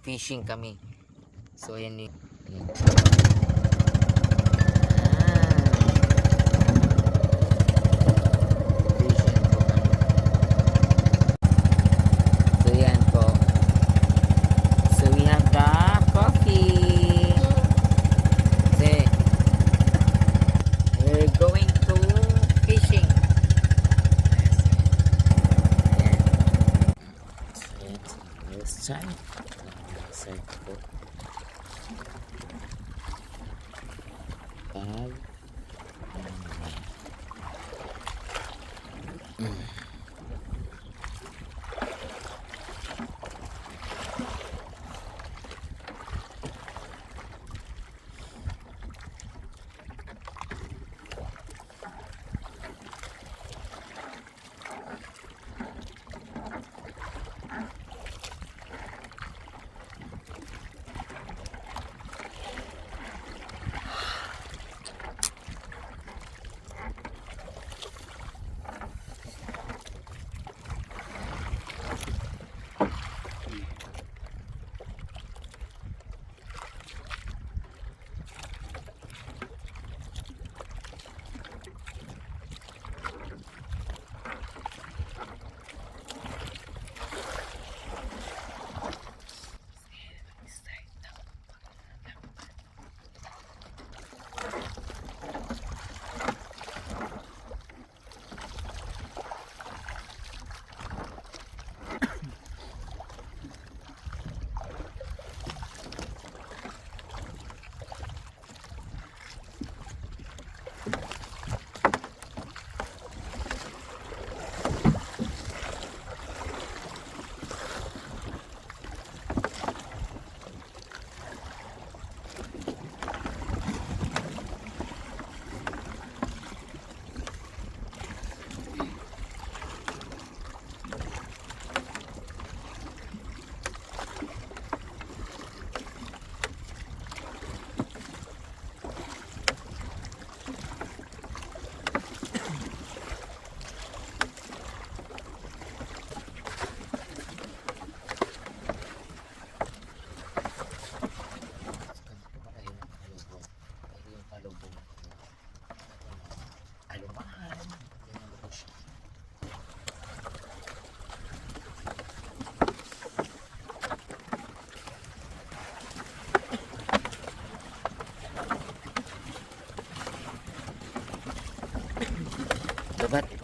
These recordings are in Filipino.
fishing kami. So ayan yung ayan. Fishing po kami.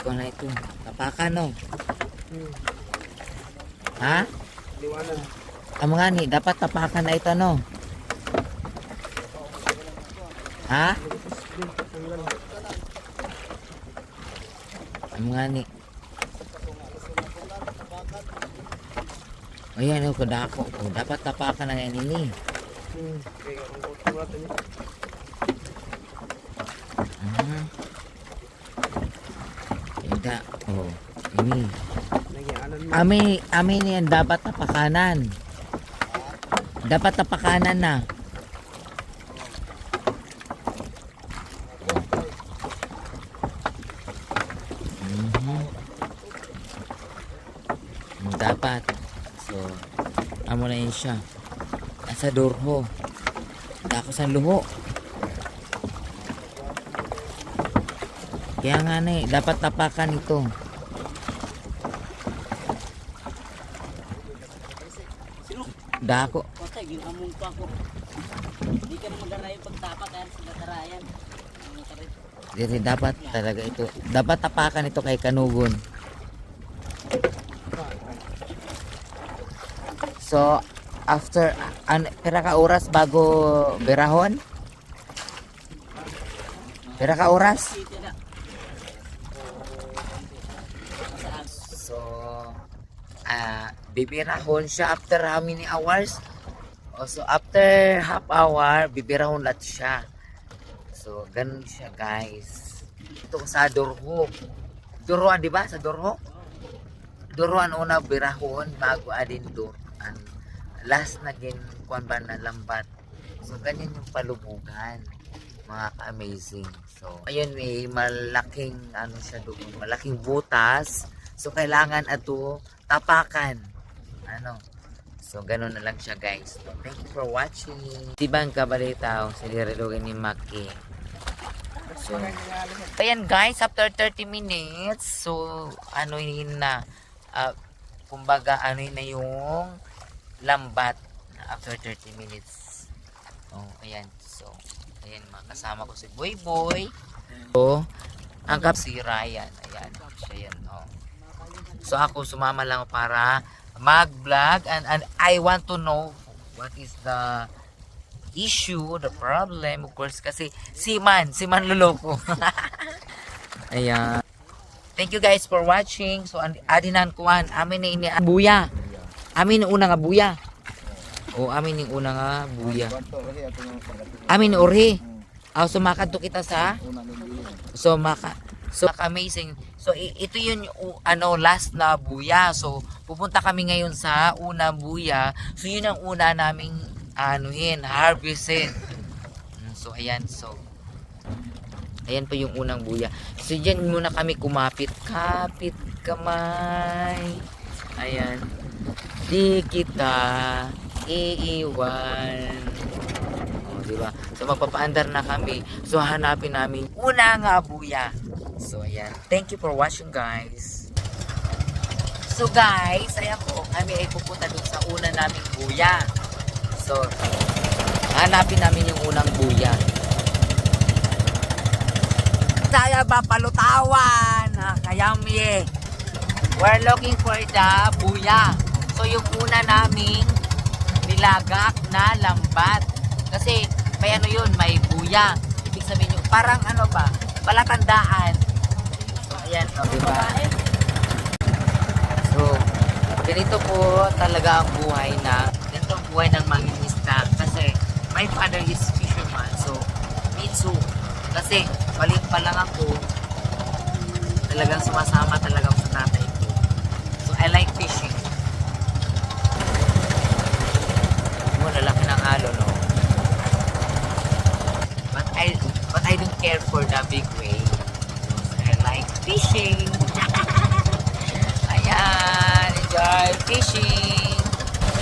Ko na ito. Tapakan no. Ha? Liwanag. Ang mga ni, dapat tapakan na ito no. Ha? Ang mga ni. Ayan o, kadako. Oh, dapat tapakan na yan ini. Hmm. Kaya kung Ah. Hindi. Oh, ini. Ami, ami niyan dapat tapakanan. Dapat tapakanan na. Mhm. Dapat. So, amo na yun siya. Nasa dorho. Dako sa luho. Kaya nga na eh, dapat tapakan ito. Dako. Patay, ginamong pa ko. Hindi ka na magarayo pagtapak kaya sa karit. Dito dapat talaga ito. Dapat tapakan ito kay Kanugon. So, after an pira ka oras bago berahon? Pira ka oras? City na. Saan? So, ah bibirahon siya after how many hours? So, after half hour, bibirahon lahat siya. So, ganun siya, guys. Ito sa Dorho. Dorhoan, di ba? Sa Dorho? Dorhoan una birahon bago adin. Ang last na gin ba na lambat. So, ganyan yung palubugan. Mga ka-amazing. So, ayun, may malaking, ano siya doon, malaking butas. So, kailangan ato tapakan. Ano? So, ganun na lang siya guys. So, thank you for watching. Tibang kabalitaw sa lirelugan ni Maki. So, ayan guys, after 30 minutes, so, ano yun na, ah, kumbaga, ano yun na yung lambat after 30 minutes. Oh, ayan. So, ayan, mga kasama ko si Boy Boy. So, ang kap si Ryan. Ayan, siya yan. Oh. So, ako sumama lang para mag-vlog and, and I want to know what is the issue, the problem, of course, kasi si Man, si Man luloko. Ayan. Thank you guys for watching. So, an- adinan kuan, amin na ini buya. Amin na una nga buya. O, amin yung una nga buya. Amin ori. Ah, so makadto kita sa So maka So amazing. So ito yun yung ano last na buya. So pupunta kami ngayon sa unang buya. So yun ang una naming anuhin, harvestin. So ayan, so Ayan pa yung unang buya. So diyan muna kami kumapit. Kapit kamay. Ayan. Di kita iiwan. Di ba? So magpapaandar na kami. So hanapin namin una nga buya. So ayan. Thank you for watching guys. So guys, ayan po, kami ay pupunta dun sa una naming buya. So, hanapin namin yung unang buya. Saya ba palutawan? Kayami We're looking for the buya. So yung una naming nilagak na lambat. Kasi may ano yun, may buya. Ibig sabihin yung parang ano ba, palatandaan. So ayan, o, diba? So, ganito po talaga ang buhay na, ganito ang buhay ng mangingisda. Kasi my father is fisherman. So, me too. Kasi maliit pa lang ako, talagang sumasama talaga ako sa tatay ko. So, I like fishing. Mo, lalaki ng halo, no? But I, but I don't care for the big wave. I like fishing. Ayan, enjoy fishing.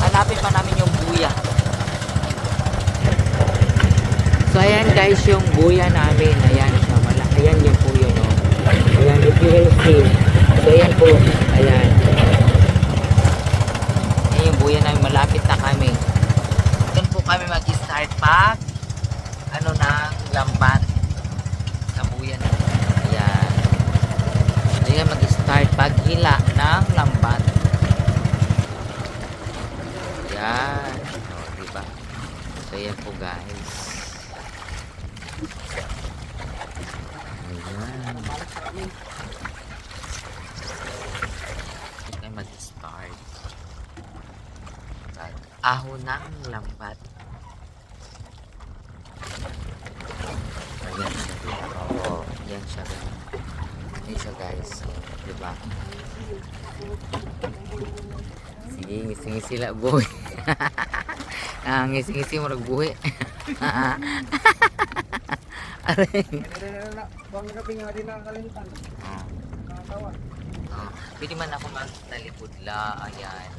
Hanapin pa namin yung buya. So, ayan guys, yung buya namin. Ayan siya. Mala ayan yung yun, no? Ayan, if you will see. So, ayan po. Ayan. Ayan yung buya namin. Malapit na kami. Doon po kami mag-start pag ano na lambat sa buya na. Ayan. Ayan mag-start paghila ng lambat. Ayan. O, diba? So, ayan po guys. Ayan. Okay, mag-start. Ahon ng lambat. Ayan siya. diba? Oo, yan siya. Yan siya guys. Diba? Sige, ngisi-ngisi lang boy. ah, ngisi-ngisi mo nagbuhi. Aray. Oh, pwede man ako magtalikod la, ayan.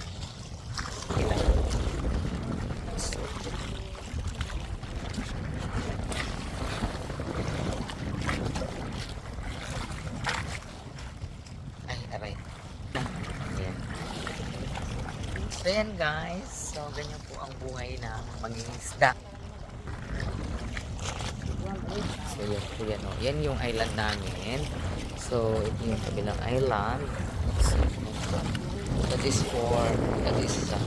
Ay, aray. Ayan. So yan guys, so ganyan po ang buhay na maging isda. So yan po yan, oh. yan yung island namin. So ito yung kabilang island. So, that is for, that is uh,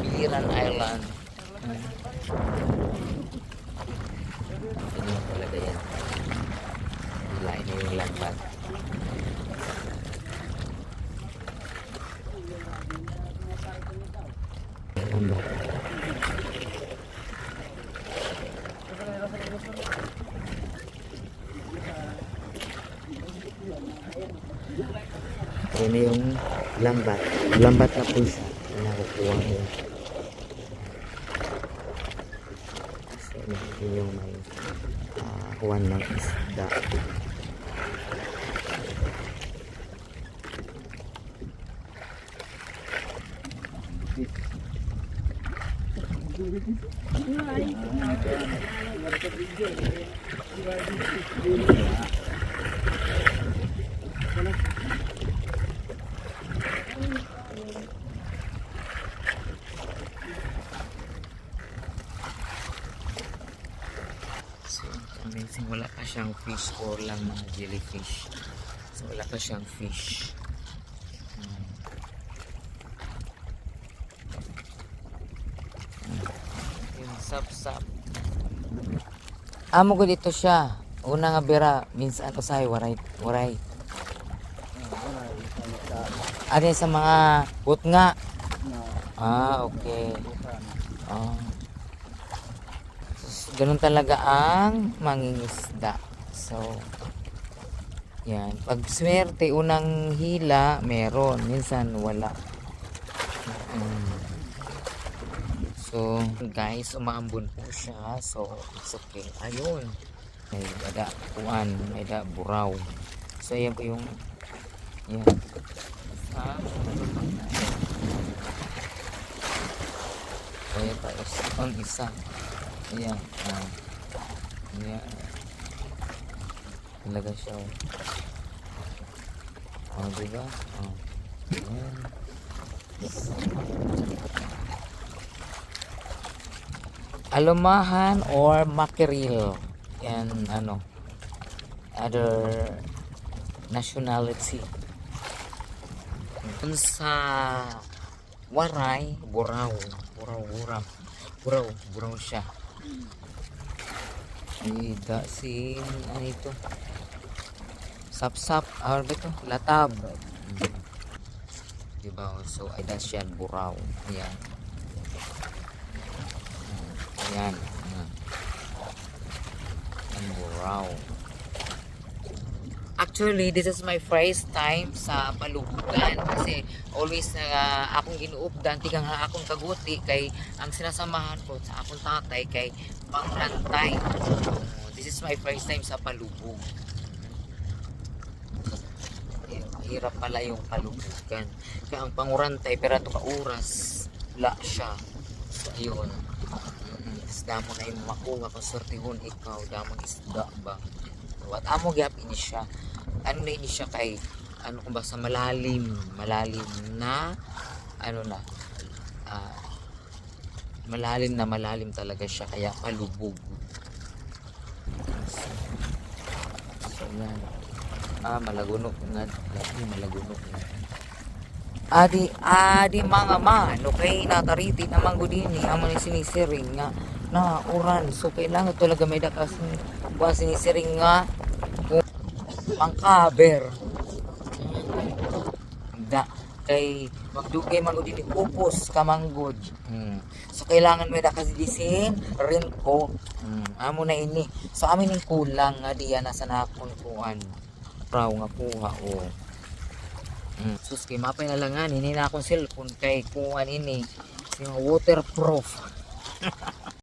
Biliran Island. Yan yung talaga yan. Lain na yung lambat. Ayan lambat. Lambat na po siya. Nakukuha mo. So, yun yung may uh, kuwan ng isda. So, Wala pa siyang fish or lang mga jellyfish. So, wala pa siyang fish. Hmm. Yung sap-sap. Amo ko dito siya. Una nga bira, minsan usahay, waray, waray. Ano sa mga but nga? Ah, okay. Ah. Ganun talaga ang mangingisda. So, yan. Pag swerte, unang hila, meron. Minsan, wala. Mm. So, guys, umaambon po siya. So, it's okay. Ayun. May dada, kuan, may da, buraw. So, yan po yung, yan. Ah. So, yan pa, isa. Ayan. Ah. Ayan. Talaga siya. Oh, oh diba? Oh. Ayan. Alumahan or mackerel. Yan, ano, other nationality. Dun sa waray, buraw. Buraw, buraw. Buraw, buraw siya. Ay, da, si, ano ito? Sap-sap, ano ba ito? Latab. Diba? So, ay, da siya, buraw. Ayan. Ayan. Ayan. Ang buraw. Actually, this is my first time sa palubugan kasi always na akong ginuupdan tigang nga akong kaguti kay ang sinasamahan ko sa akong tatay kay pangrantay. Oh, this is my first time sa palubog. Mahirap pala yung palubugan. Kaya ang pangurantay pero ito ka oras la siya. So, ayun. Mm, Isda mo na yung makuha kung sortihon ikaw damang isda ba. What amo gyap ini siya. Ano na ini siya kay ano kung ba sa malalim, malalim na ano na ah, malalim na malalim talaga siya kaya palubog. So, so yan. Ah, malagunok na. Lagi malagunok na. Adi, adi mga man, okay, natariti naman ko din eh, amo ni sinisiring nga, na uran, so kailangan talaga may dakas buwan sinisiring nga, pangkaber. Da, kay magdugay man din upos kamanggod. Hmm. So kailangan may dakas disin, rin ko. Hmm. Amo na ini. So amin yung kulang nga diya nasa nakon kuan. Raw nga kuha o. Mm. Sus, kay mapay na lang hindi na akong cellphone kay kuhan ini. Yung waterproof.